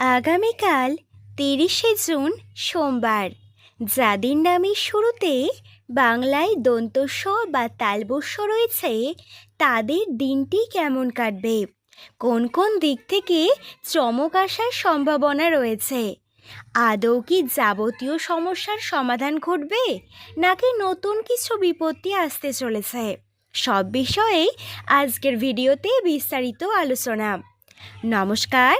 আগামীকাল তিরিশে জুন সোমবার। যাদের নামের শুরুতে বাংলায় দন্তস্ব বা তালবস্য রয়েছে, তাদের দিনটি কেমন কাটবে? কোন কোন দিক থেকে চমক আসার সম্ভাবনা রয়েছে? আদৌ কি যাবতীয় সমস্যার সমাধান ঘটবে, নাকি নতুন কিছু বিপত্তি আসতে চলেছে? সব বিষয়েই আজকের ভিডিওতে বিস্তারিত আলোচনা। নমস্কার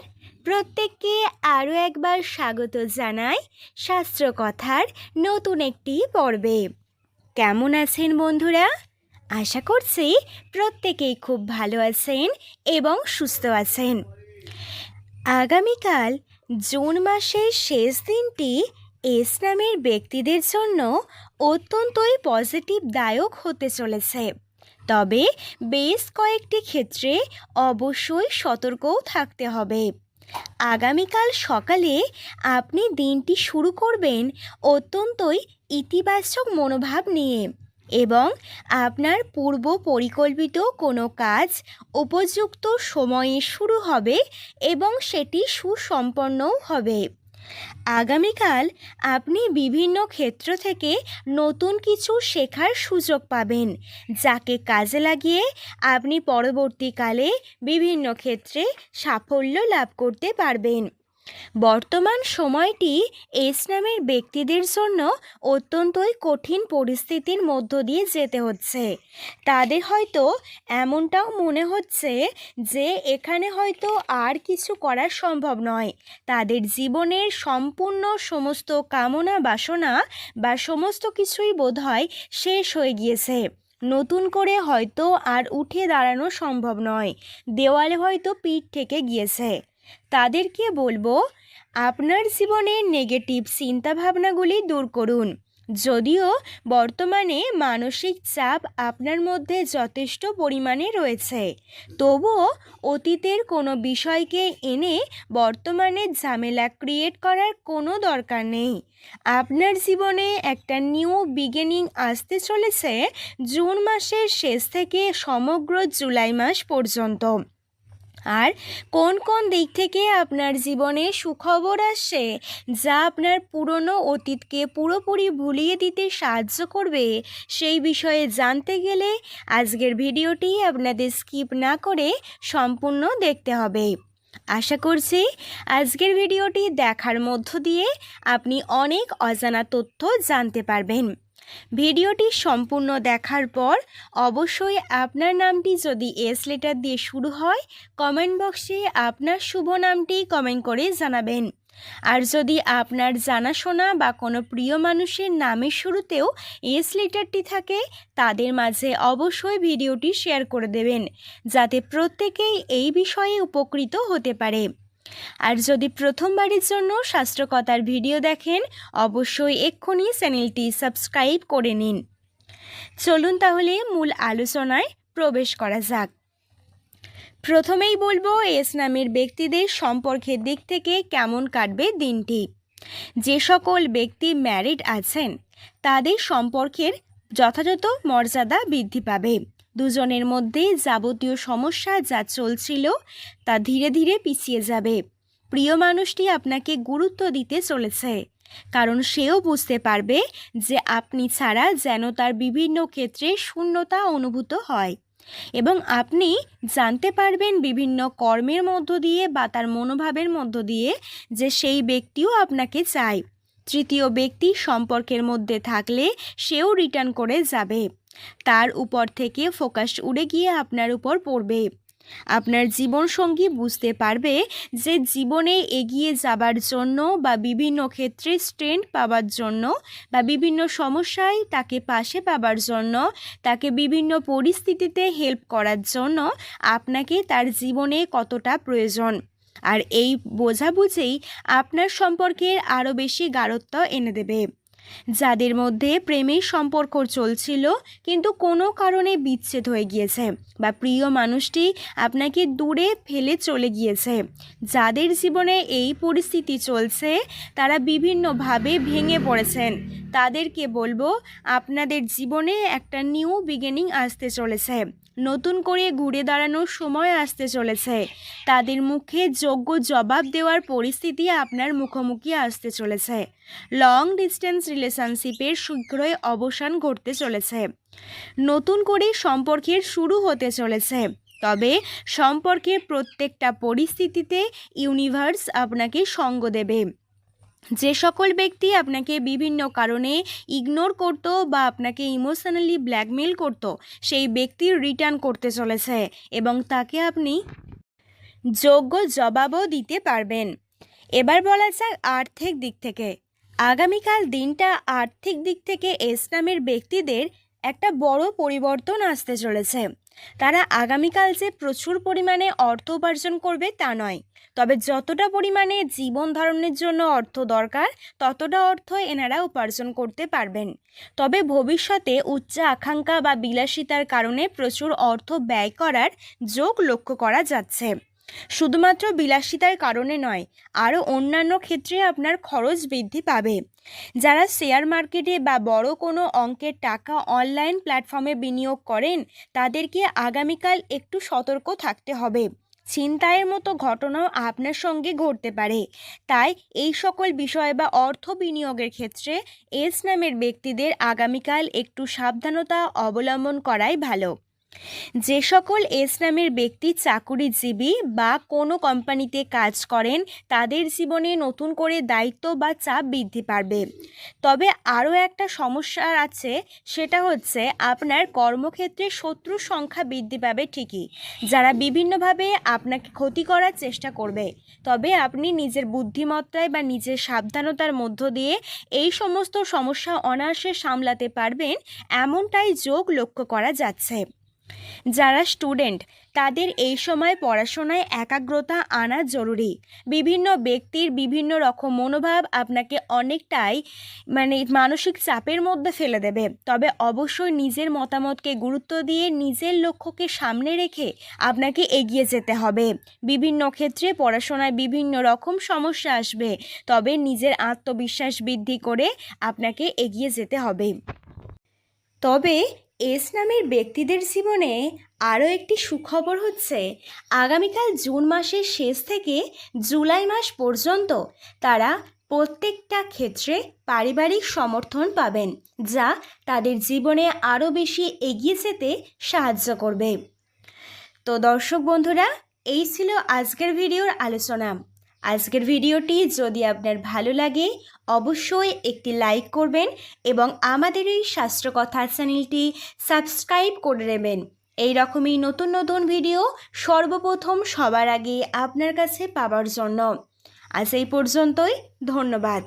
প্রত্যেককে আরও একবার স্বাগত জানাই শাস্ত্রকথার নতুন একটি পর্বে। কেমন আছেন বন্ধুরা? আশা করছি প্রত্যেকেই খুব ভালো আছেন এবং সুস্থ আছেন। আগামীকাল জুন মাসের শেষ দিনটি এস নামের ব্যক্তিদের জন্য অত্যন্তই পজিটিভ দায়ক হতে চলেছে। তবে বেশ কয়েকটি ক্ষেত্রে অবশ্যই সতর্কও থাকতে হবে। আগামীকাল সকালে আপনি দিনটি শুরু করবেন অত্যন্তই ইতিবাচক মনোভাব নিয়ে এবং আপনার পূর্ব পরিকল্পিত কোনো কাজ উপযুক্ত সময়ে শুরু হবে এবং সেটি সুসম্পন্নও হবে। আগামীকাল আপনি বিভিন্ন ক্ষেত্র থেকে নতুন কিছু শেখার সুযোগ পাবেন, যাকে কাজে লাগিয়ে আপনি পরবর্তীকালে বিভিন্ন ক্ষেত্রে সাফল্য লাভ করতে পারবেন। বর্তমান সময়টি এস নামের ব্যক্তিদের জন্য অত্যন্তই কঠিন পরিস্থিতির মধ্য দিয়ে যেতে হচ্ছে। তাদের হয়তো এমনটাও মনে হচ্ছে যে এখানে হয়তো আর কিছু করা সম্ভব নয়। তাদের জীবনের সম্পূর্ণ সমস্ত কামনা, বাসনা বা সমস্ত কিছুই বোধহয় শেষ হয়ে গিয়েছে। নতুন করে হয়তো আর উঠে দাঁড়ানো সম্ভব নয়। দেওয়ালে হয়তো পিঠ থেকে গিয়েছে। তাদেরকে বলব, আপনার জীবনের নেগেটিভ চিন্তাভাবনাগুলি দূর করুন। যদিও বর্তমানে মানসিক চাপ আপনার মধ্যে যথেষ্ট পরিমাণে রয়েছে, তবুও অতীতের কোনো বিষয়কে এনে বর্তমানে ঝামেলা ক্রিয়েট করার কোনো দরকার নেই। আপনার জীবনে একটা নিউ বিগিনিং আসতে চলেছে জুন মাসের শেষ থেকে সমগ্র জুলাই মাস পর্যন্ত। আর কোন কোন দিক থেকে আপনার জীবনে সুখবর আসছে যা আপনার পুরনো অতীতকে পুরোপুরি ভুলিয়ে দিতে সাহায্য করবে, সেই বিষয়ে জানতে গেলে আজকের ভিডিওটি আপনাদের স্কিপ না করে সম্পূর্ণ দেখতে হবে। আশা করছি আজকের ভিডিওটি দেখার মধ্য দিয়ে আপনি অনেক অজানা তথ্য জানতে পারবেন। ভিডিওটি সম্পূর্ণ দেখার পর অবশ্যই আপনার নামটি যদি এস লেটার দিয়ে শুরু হয় কমেন্ট বক্সে আপনার শুভ নামটি কমেন্ট করে জানাবেন। আর যদি আপনার জানাশোনা বা কোনো প্রিয় মানুষের নামের শুরুতেও এস লেটারটি থাকে, তাদের মাঝে অবশ্যই ভিডিওটি শেয়ার করে দেবেন, যাতে প্রত্যেকেই এই বিষয়ে উপকৃত হতে পারে। আর যদি প্রথমবারের জন্য শাস্ত্রকথার ভিডিও দেখেন, অবশ্যই এক্ষুনি চ্যানেলটি সাবস্ক্রাইব করে নিন। চলুন তাহলে মূল আলোচনায় প্রবেশ করা যাক। প্রথমেই বলব, এস নামের ব্যক্তিদের সম্পর্কের দিক থেকে কেমন কাটবে দিনটি। যে সকল ব্যক্তি ম্যারিড আছেন, তাদের সম্পর্কের যথাযথ মর্যাদা বৃদ্ধি পাবে। দুজনের মধ্যে যাবতীয় সমস্যা যা চলছিল তা ধীরে ধীরে পিছিয়ে যাবে। প্রিয় মানুষটি আপনাকে গুরুত্ব দিতে চলেছে, কারণ সেও বুঝতে পারবে যে আপনি ছাড়া যেন তার বিভিন্ন ক্ষেত্রে শূন্যতা অনুভূত হয় এবং আপনি জানতে পারবেন বিভিন্ন কর্মের মধ্য দিয়ে বা তার মনোভাবের মধ্য দিয়ে যে সেই ব্যক্তিও আপনাকে চায়। তৃতীয় ব্যক্তি সম্পর্কের মধ্যে থাকলে সেও রিটার্ন করে যাবে। তার উপর থেকে ফোকাস উড়ে গিয়ে আপনার উপর পড়বে। আপনার জীবনসঙ্গী বুঝতে পারবে যে জীবনে এগিয়ে যাবার জন্য বা বিভিন্ন ক্ষেত্রে স্ট্রেন্থ পাওয়ার জন্য বা বিভিন্ন সমস্যায় তাকে পাশে পাবার জন্য, তাকে বিভিন্ন পরিস্থিতিতে হেল্প করার জন্য আপনাকে তার জীবনে কতটা প্রয়োজন। আর এই বোঝাবুঝেই আপনার সম্পর্কের আরও বেশি গাঢ়ত্ব এনে দেবে। যাদের মধ্যে প্রেমের সম্পর্ক চলছিল, কিন্তু কোনো কারণে বিচ্ছেদ হয়ে গিয়েছে বা প্রিয় মানুষটি আপনাকে দূরে ফেলে চলে গিয়েছে। যাদের জীবনে এই পরিস্থিতি চলছে, তারা বিভিন্নভাবে ভেঙে পড়েছেন। তাদেরকে বলব, আপনাদের জীবনে একটা নিউ বিগিনিং আসতে চলেছে। নতুন করে ঘুরে দাঁড়ানোর সময় আসতে চলেছে। তাদের মুখে যোগ্য জবাব দেওয়ার পরিস্থিতি আপনার মুখোমুখি আসতে চলেছে। লং ডিস্টেন্স রিলেশনশিপের শীঘ্রই অবসান ঘটতে চলেছে। নতুন করে সম্পর্কের শুরু হতে চলেছে। তবে সম্পর্কের প্রত্যেকটা পরিস্থিতিতে ইউনিভার্স আপনাকে সঙ্গ দেবে। যে সকল ব্যক্তি আপনাকে বিভিন্ন কারণে ইগনোর করতো বা আপনাকে ইমোশনালি ব্ল্যাকমেল করতো, সেই ব্যক্তির রিটার্ন করতে চলেছে এবং তাকে আপনি যোগ্য জবাবও দিতে পারবেন। এবার বলা যাক আর্থিক দিক থেকে। আগামীকাল দিনটা আর্থিক দিক থেকে এস নামের ব্যক্তিদের একটা বড় পরিবর্তন আসতে চলেছে। তারা আগামীকাল যে প্রচুর পরিমাণে অর্থ উপার্জন করবে তা নয়, তবে যতটা পরিমাণে জীবন ধারণের জন্য অর্থ দরকার, ততটা অর্থ এনারা উপার্জন করতে পারবেন। তবে ভবিষ্যতে উচ্চ আকাঙ্ক্ষা বা বিলাসিতার কারণে প্রচুর অর্থ ব্যয় করার যোগ লক্ষ্য করা যাচ্ছে। শুধুমাত্র বিলাসিতার কারণে নয়, আরও অন্যান্য ক্ষেত্রে আপনার খরচ বৃদ্ধি পাবে। যারা শেয়ার মার্কেটে বা বড় কোনো অঙ্কের টাকা অনলাইন প্ল্যাটফর্মে বিনিয়োগ করেন, তাদেরকে আগামীকাল একটু সতর্ক থাকতে হবে। ছিনতাইয়ের মতো ঘটনাও আপনার সঙ্গে ঘটতে পারে। তাই এই সকল বিষয় বা অর্থ বিনিয়োগের ক্ষেত্রে এস নামের ব্যক্তিদের আগামীকাল একটু সাবধানতা অবলম্বন করাই ভালো। যে সকল এস নামের ব্যক্তি চাকুরিজীবী বা কোনো কোম্পানিতে কাজ করেন, তাদের জীবনে নতুন করে দায়িত্ব বা চাপ বৃদ্ধি পাবে তবে আরও একটা সমস্যা আছে, সেটা হচ্ছে আপনার কর্মক্ষেত্রে শত্রুর সংখ্যা বৃদ্ধি পাবে ঠিকই। যারা বিভিন্নভাবে আপনাকে ক্ষতি করার চেষ্টা করবে, তবে আপনি নিজের বুদ্ধিমত্তায় বা নিজের সাবধানতার মধ্য দিয়ে এই সমস্ত সমস্যা অনায়াসে সামলাতে পারবেন, এমনটাই যোগ লক্ষ্য করা যাচ্ছে। যারা স্টুডেন্ট, তাদের এই সময় পড়াশোনায় একাগ্রতা আনা জরুরি। বিভিন্ন ব্যক্তির বিভিন্ন রকম মনোভাব আপনাকে অনেকটাই মানে মানসিক চাপের মধ্যে ফেলে দেবে। তবে অবশ্যই নিজের মতামতকে গুরুত্ব দিয়ে নিজের লক্ষ্যকে সামনে রেখে আপনাকে এগিয়ে যেতে হবে। বিভিন্ন ক্ষেত্রে পড়াশোনায় বিভিন্ন রকম সমস্যা আসবে, তবে নিজের আত্মবিশ্বাস বৃদ্ধি করে আপনাকে এগিয়ে যেতে হবে। তবে এস নামের ব্যক্তিদের জীবনে আরও একটি সুখবর হচ্ছে, আগামীকাল জুন মাসের শেষ থেকে জুলাই মাস পর্যন্ত তারা প্রত্যেকটা ক্ষেত্রে পারিবারিক সমর্থন পাবেন, যা তাদের জীবনে আরও বেশি এগিয়ে যেতে সাহায্য করবে। তো দর্শক বন্ধুরা, এই ছিল আজকের ভিডিওর আলোচনা। আজকের ভিডিওটি যদি আপনার ভালো লাগে অবশ্যই একটি লাইক করবেন এবং আমাদের এই শাস্ত্রকথা চ্যানেলটি সাবস্ক্রাইব করে নেবেন। এই রকমই নতুন নতুন ভিডিও সর্বপ্রথম সবার আগে আপনার কাছে পাওয়ার জন্য। আজ এই পর্যন্তই, ধন্যবাদ।